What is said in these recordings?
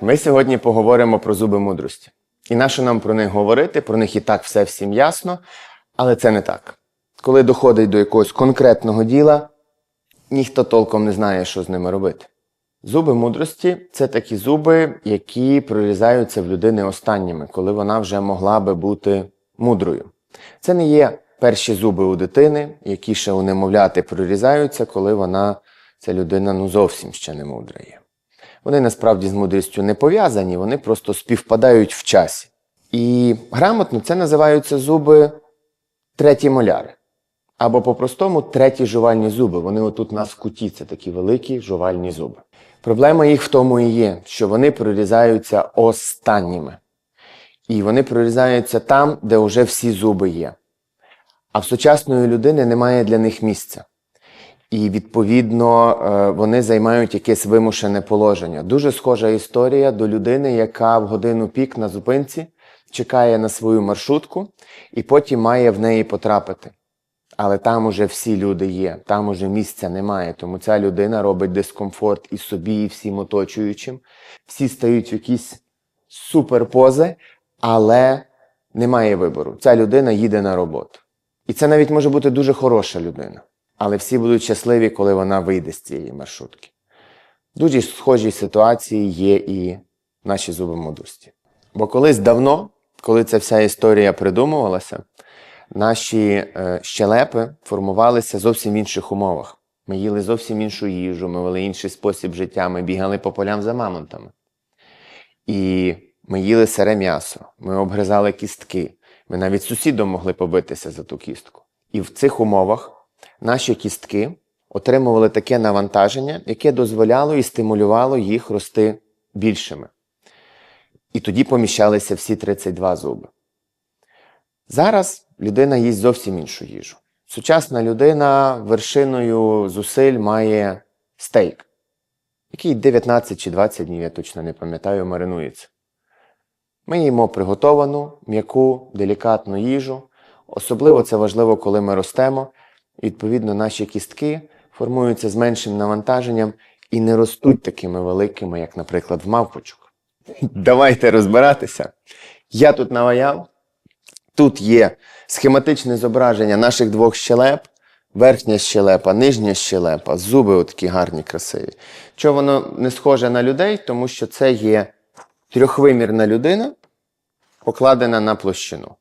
Ми сьогодні поговоримо про зуби мудрості. І нащо нам про них говорити? Про них і так все всім ясно, але це не так. Коли доходить до якогось конкретного діла, ніхто толком не знає, що з ними робити. Зуби мудрості це такі зуби, які прорізаються в людини останніми, коли вона вже могла би бути мудрою. Це не є перші зуби у дитини, які ще у немовляти прорізаються, коли вона, ця людина ну зовсім ще не мудра є. Вони насправді з мудрістю не пов'язані, вони просто співпадають в часі. І грамотно це називаються зуби треті моляри. Або по-простому треті жувальні зуби. Вони отут у нас в куті, це такі великі жувальні зуби. Проблема їх в тому і є, що вони прорізаються останніми. І вони прорізаються там, де вже всі зуби є. А в сучасної людини немає для них місця. І відповідно е, вони займають якесь вимушене положення. Дуже схожа історія до людини, яка в годину пік на зупинці чекає на свою маршрутку і потім має в неї потрапити. Але там уже всі люди є, там уже місця немає. Тому ця людина робить дискомфорт і собі, і всім оточуючим. Всі стають в якісь суперпози, але немає вибору. Ця людина їде на роботу. І це навіть може бути дуже хороша людина. Але всі будуть щасливі, коли вона вийде з цієї маршрутки. Дуже схожі ситуації є і в нашій зуби мудрості. Бо колись давно, коли ця вся історія придумувалася, наші е, щелепи формувалися зовсім в інших умовах. Ми їли зовсім іншу їжу, ми вели інший спосіб життя, ми бігали по полям за мамонтами. І ми їли сире м'ясо, ми обгризали кістки. Ми навіть сусідом могли побитися за ту кістку. І в цих умовах наші кістки отримували таке навантаження, яке дозволяло і стимулювало їх рости більшими. І тоді поміщалися всі 32 зуби. Зараз людина їсть зовсім іншу їжу. Сучасна людина вершиною зусиль має стейк, який 19 чи 20 днів, я точно не пам'ятаю, маринується. Ми їмо приготовану, м'яку, делікатну їжу. Особливо це важливо, коли ми ростемо. Відповідно, наші кістки формуються з меншим навантаженням і не ростуть такими великими, як, наприклад, в мавпочок. Давайте розбиратися. Я тут наваяв. Тут є схематичне зображення наших двох щелеп, верхня щелепа, нижня щелепа, зуби отакі гарні, красиві. Чого воно не схоже на людей? Тому що це є трьохвимірна людина, покладена на площину.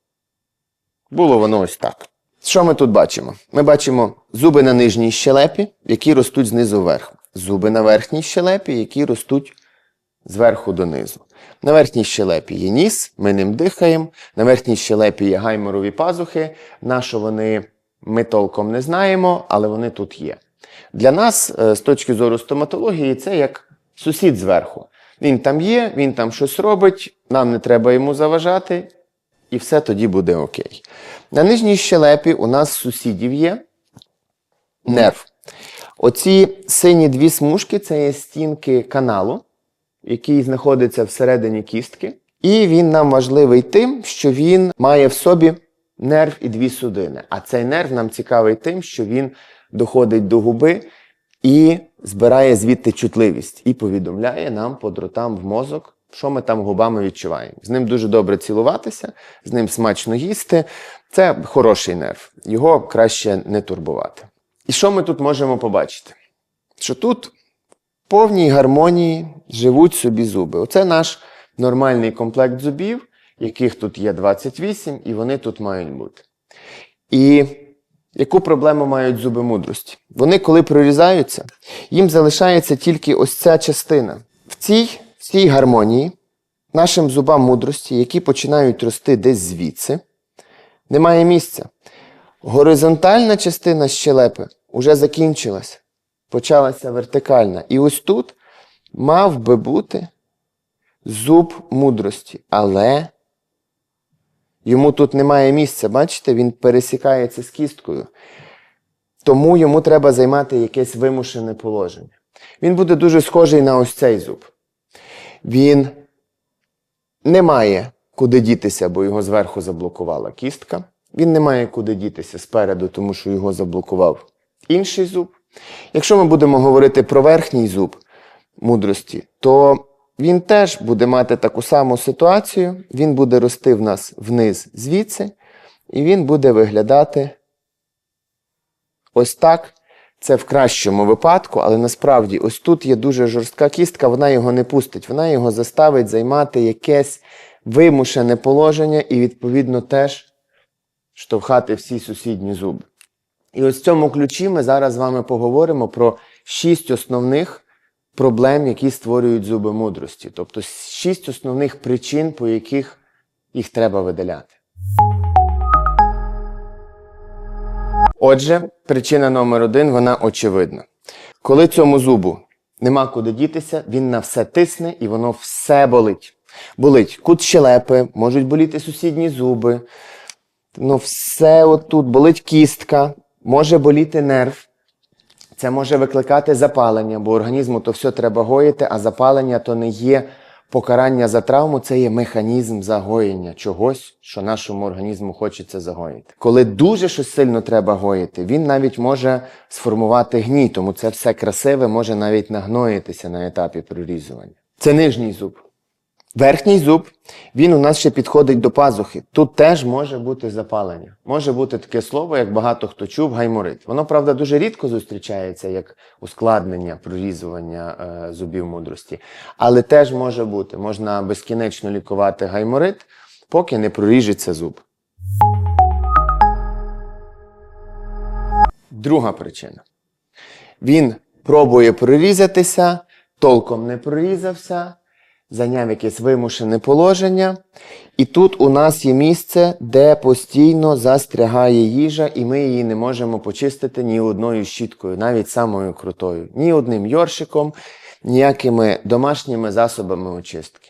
Було воно ось так. Що ми тут бачимо? Ми бачимо зуби на нижній щелепі, які ростуть знизу вверх. Зуби на верхній щелепі, які ростуть зверху донизу. На верхній щелепі є ніс, ми ним дихаємо. На верхній щелепі є гайморові пазухи. На що вони ми толком не знаємо, але вони тут є. Для нас, е, з точки зору стоматології, це як сусід зверху. Він там є, він там щось робить, нам не треба йому заважати, і все тоді буде окей. На нижній щелепі у нас сусідів є нерв. Оці сині дві смужки це є стінки каналу, який знаходиться всередині кістки. І він нам важливий тим, що він має в собі нерв і дві судини. А цей нерв нам цікавий тим, що він доходить до губи і збирає звідти чутливість і повідомляє нам по дротам в мозок, що ми там губами відчуваємо. З ним дуже добре цілуватися, з ним смачно їсти. Це хороший нерв. Його краще не турбувати. І що ми тут можемо побачити? Що тут в повній гармонії живуть собі зуби. Оце наш нормальний комплект зубів, яких тут є 28, і вони тут мають бути. І яку проблему мають зуби мудрості? Вони, коли прорізаються, їм залишається тільки ось ця частина. В цій, цій гармонії нашим зубам мудрості, які починають рости десь звідси, немає місця. Горизонтальна частина щелепи вже закінчилася, почалася вертикальна. І ось тут мав би бути зуб мудрості, але йому тут немає місця. Бачите, він пересікається з кісткою. Тому йому треба займати якесь вимушене положення. Він буде дуже схожий на ось цей зуб. Він не має куди дітися, бо його зверху заблокувала кістка. Він не має куди дітися спереду, тому що його заблокував інший зуб. Якщо ми будемо говорити про верхній зуб мудрості, то він теж буде мати таку саму ситуацію. Він буде рости в нас вниз звідси, і він буде виглядати ось так. Це в кращому випадку, але насправді ось тут є дуже жорстка кістка, вона його не пустить, вона його заставить займати якесь вимушене положення і, відповідно, теж штовхати всі сусідні зуби. І ось в цьому ключі ми зараз з вами поговоримо про шість основних проблем, які створюють зуби мудрості. Тобто шість основних причин, по яких їх треба видаляти. Отже, причина номер один, вона очевидна. Коли цьому зубу нема куди дітися, він на все тисне і воно все болить. Болить кут щелепи, можуть боліти сусідні зуби, ну все отут, болить кістка, може боліти нерв. Це може викликати запалення, бо організму то все треба гоїти, а запалення то не є покарання за травму, це є механізм загоєння чогось, що нашому організму хочеться загоїти. Коли дуже щось сильно треба гоїти, він навіть може сформувати гній, тому це все красиве може навіть нагноїтися на етапі прорізування. Це нижній зуб. Верхній зуб, він у нас ще підходить до пазухи. Тут теж може бути запалення. Може бути таке слово, як багато хто чув, гайморит. Воно, правда, дуже рідко зустрічається як ускладнення прорізування е, зубів мудрості. Але теж може бути. Можна безкінечно лікувати гайморит, поки не проріжеться зуб. Друга причина. Він пробує прорізатися, толком не прорізався зайняв якесь вимушене положення. І тут у нас є місце, де постійно застрягає їжа, і ми її не можемо почистити ні одною щіткою, навіть самою крутою, ні одним йоршиком, ніякими домашніми засобами очистки.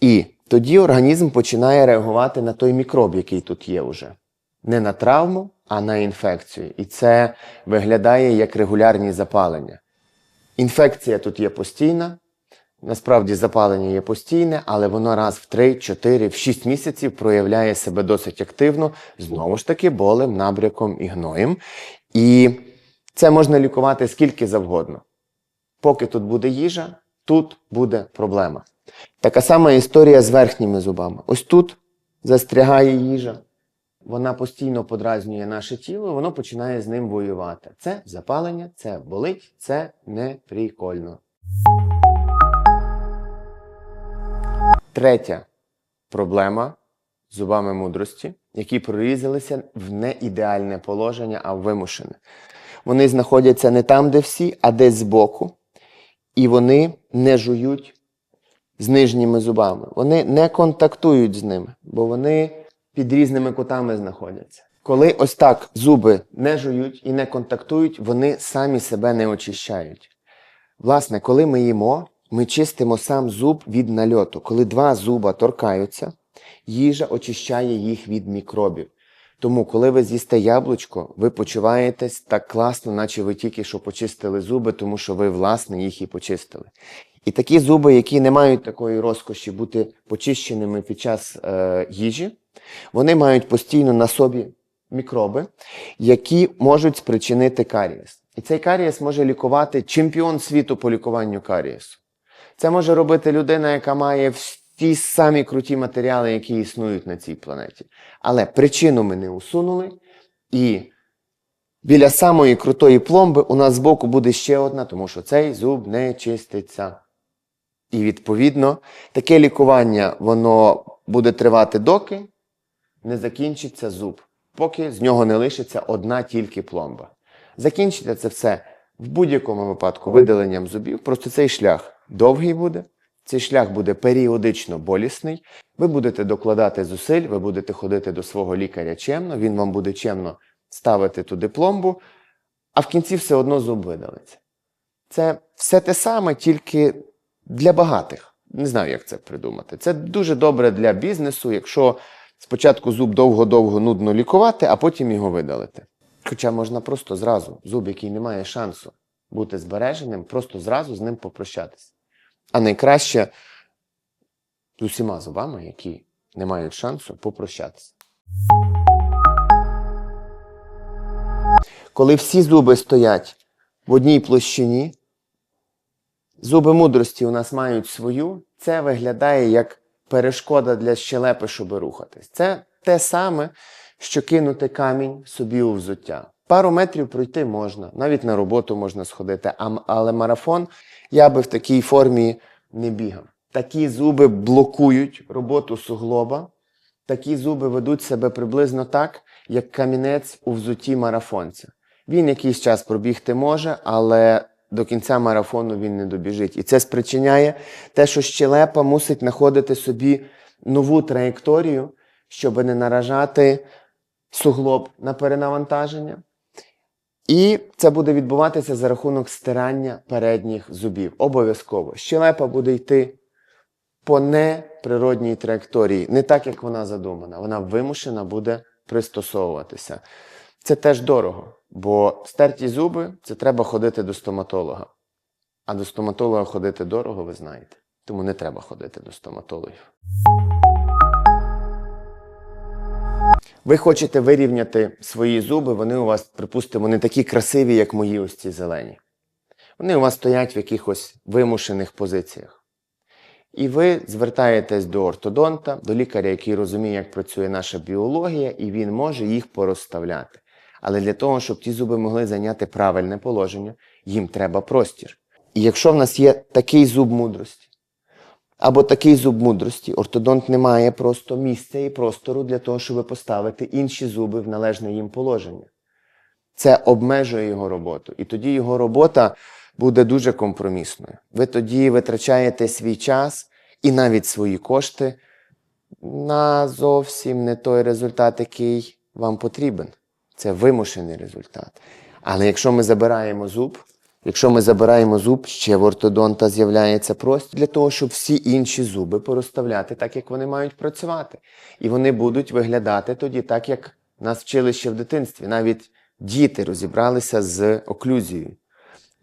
І тоді організм починає реагувати на той мікроб, який тут є вже. Не на травму, а на інфекцію. І це виглядає як регулярні запалення. Інфекція тут є постійна, Насправді запалення є постійне, але воно раз в 3, 4, в 6 місяців проявляє себе досить активно, знову ж таки, болем, набряком і гноєм. І це можна лікувати скільки завгодно. Поки тут буде їжа, тут буде проблема. Така сама історія з верхніми зубами. Ось тут застрягає їжа, вона постійно подразнює наше тіло, воно починає з ним воювати. Це запалення, це болить, це не прикольно. Третя проблема зубами мудрості, які прорізалися в неідеальне положення, а вимушене. Вони знаходяться не там, де всі, а десь збоку. І вони не жують з нижніми зубами. Вони не контактують з ними, бо вони під різними кутами знаходяться. Коли ось так зуби не жують і не контактують, вони самі себе не очищають. Власне, коли ми їмо, ми чистимо сам зуб від нальоту. Коли два зуба торкаються, їжа очищає їх від мікробів. Тому, коли ви з'їсте яблучко, ви почуваєтесь так класно, наче ви тільки що почистили зуби, тому що ви, власне, їх і почистили. І такі зуби, які не мають такої розкоші бути почищеними під час е, їжі, вони мають постійно на собі мікроби, які можуть спричинити карієс. І цей карієс може лікувати чемпіон світу по лікуванню карієсу. Це може робити людина, яка має всі самі круті матеріали, які існують на цій планеті. Але причину ми не усунули, і біля самої крутої пломби у нас збоку буде ще одна, тому що цей зуб не чиститься. І, відповідно, таке лікування воно буде тривати доки не закінчиться зуб, поки з нього не лишиться одна тільки пломба. Закінчиться це все в будь-якому випадку видаленням зубів. Просто цей шлях довгий буде, цей шлях буде періодично болісний. Ви будете докладати зусиль, ви будете ходити до свого лікаря чемно, він вам буде чемно ставити туди пломбу, а в кінці все одно зуб видалиться. Це все те саме, тільки для багатих. Не знаю, як це придумати. Це дуже добре для бізнесу, якщо спочатку зуб довго-довго нудно лікувати, а потім його видалити. Хоча можна просто зразу, зуб, який не має шансу бути збереженим, просто зразу з ним попрощатися. А найкраще з усіма зубами, які не мають шансу попрощатися. Коли всі зуби стоять в одній площині, зуби мудрості у нас мають свою, це виглядає як перешкода для щелепи, щоб рухатись. Це те саме, що кинути камінь собі у взуття. Пару метрів пройти можна, навіть на роботу можна сходити, але марафон я би в такій формі не бігав. Такі зуби блокують роботу суглоба, такі зуби ведуть себе приблизно так, як камінець у взутті марафонця. Він якийсь час пробігти може, але до кінця марафону він не добіжить. І це спричиняє те, що щелепа мусить знаходити собі нову траєкторію, щоб не наражати суглоб на перенавантаження. І це буде відбуватися за рахунок стирання передніх зубів. Обов'язково. Щелепа буде йти по неприродній траєкторії, не так, як вона задумана. Вона вимушена буде пристосовуватися. Це теж дорого, бо стерті зуби це треба ходити до стоматолога. А до стоматолога ходити дорого, ви знаєте. Тому не треба ходити до стоматологів. Ви хочете вирівняти свої зуби, вони у вас, припустимо, не такі красиві, як мої ось ці зелені. Вони у вас стоять в якихось вимушених позиціях. І ви звертаєтесь до ортодонта, до лікаря, який розуміє, як працює наша біологія, і він може їх порозставляти. Але для того, щоб ті зуби могли зайняти правильне положення, їм треба простір. І якщо в нас є такий зуб мудрості, або такий зуб мудрості, ортодонт не має просто місця і простору для того, щоб поставити інші зуби в належне їм положення. Це обмежує його роботу. І тоді його робота буде дуже компромісною. Ви тоді витрачаєте свій час і навіть свої кошти на зовсім не той результат, який вам потрібен. Це вимушений результат. Але якщо ми забираємо зуб, якщо ми забираємо зуб, ще в ортодонта з'являється простір для того, щоб всі інші зуби порозставляти так, як вони мають працювати. І вони будуть виглядати тоді так, як нас вчили ще в дитинстві. Навіть діти розібралися з оклюзією,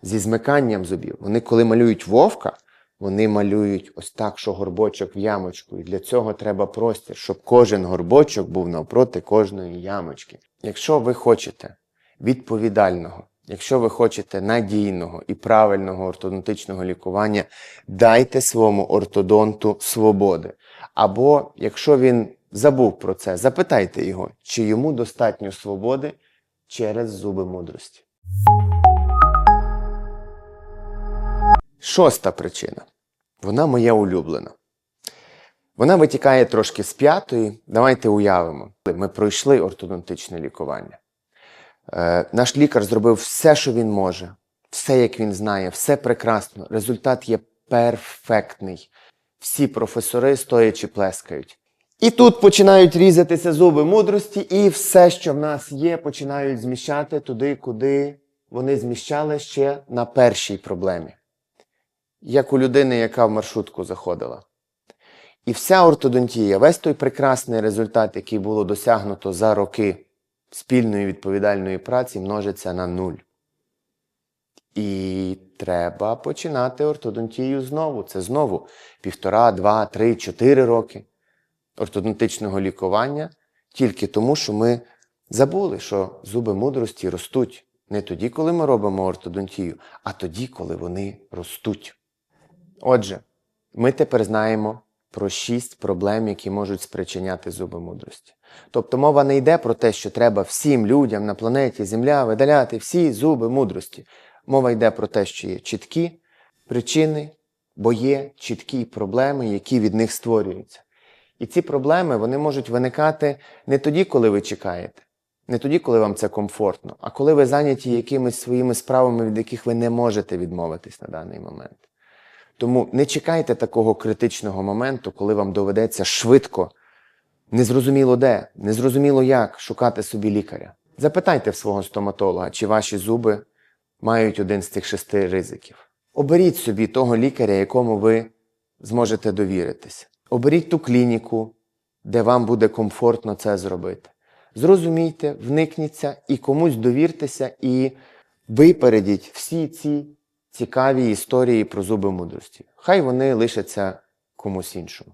зі змиканням зубів. Вони, коли малюють вовка, вони малюють ось так, що горбочок в ямочку. І для цього треба простір, щоб кожен горбочок був навпроти кожної ямочки. Якщо ви хочете відповідального, якщо ви хочете надійного і правильного ортодонтичного лікування, дайте своєму ортодонту свободи. Або якщо він забув про це, запитайте його, чи йому достатньо свободи через зуби мудрості. Шоста причина. Вона моя улюблена. Вона витікає трошки з п'ятої. Давайте уявимо. Ми пройшли ортодонтичне лікування. Е, наш лікар зробив все, що він може, все, як він знає, все прекрасно. Результат є перфектний. Всі професори стоячи плескають. І тут починають різатися зуби мудрості, і все, що в нас є, починають зміщати туди, куди вони зміщали ще на першій проблемі як у людини, яка в маршрутку заходила. І вся ортодонтія, весь той прекрасний результат, який було досягнуто за роки спільної відповідальної праці, множиться на нуль. І треба починати ортодонтію знову. Це знову півтора, два, три, чотири роки ортодонтичного лікування, тільки тому, що ми забули, що зуби мудрості ростуть не тоді, коли ми робимо ортодонтію, а тоді, коли вони ростуть. Отже, ми тепер знаємо про шість проблем, які можуть спричиняти зуби мудрості. Тобто мова не йде про те, що треба всім людям на планеті Земля видаляти всі зуби мудрості. Мова йде про те, що є чіткі причини, бо є чіткі проблеми, які від них створюються. І ці проблеми вони можуть виникати не тоді, коли ви чекаєте, не тоді, коли вам це комфортно, а коли ви зайняті якимись своїми справами, від яких ви не можете відмовитись на даний момент. Тому не чекайте такого критичного моменту, коли вам доведеться швидко, незрозуміло де, незрозуміло як шукати собі лікаря. Запитайте в свого стоматолога, чи ваші зуби мають один з цих шести ризиків. Оберіть собі того лікаря, якому ви зможете довіритися. Оберіть ту клініку, де вам буде комфортно це зробити. Зрозумійте, вникніться і комусь довіртеся, і випередіть всі ці цікаві історії про зуби мудрості. Хай вони лишаться комусь іншому.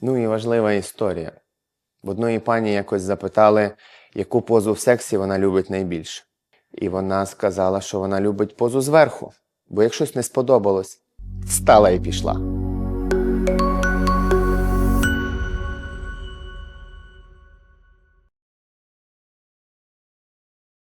Ну і важлива історія. В одної пані якось запитали, яку позу в сексі вона любить найбільше. І вона сказала, що вона любить позу зверху, бо як щось не сподобалось, встала і пішла.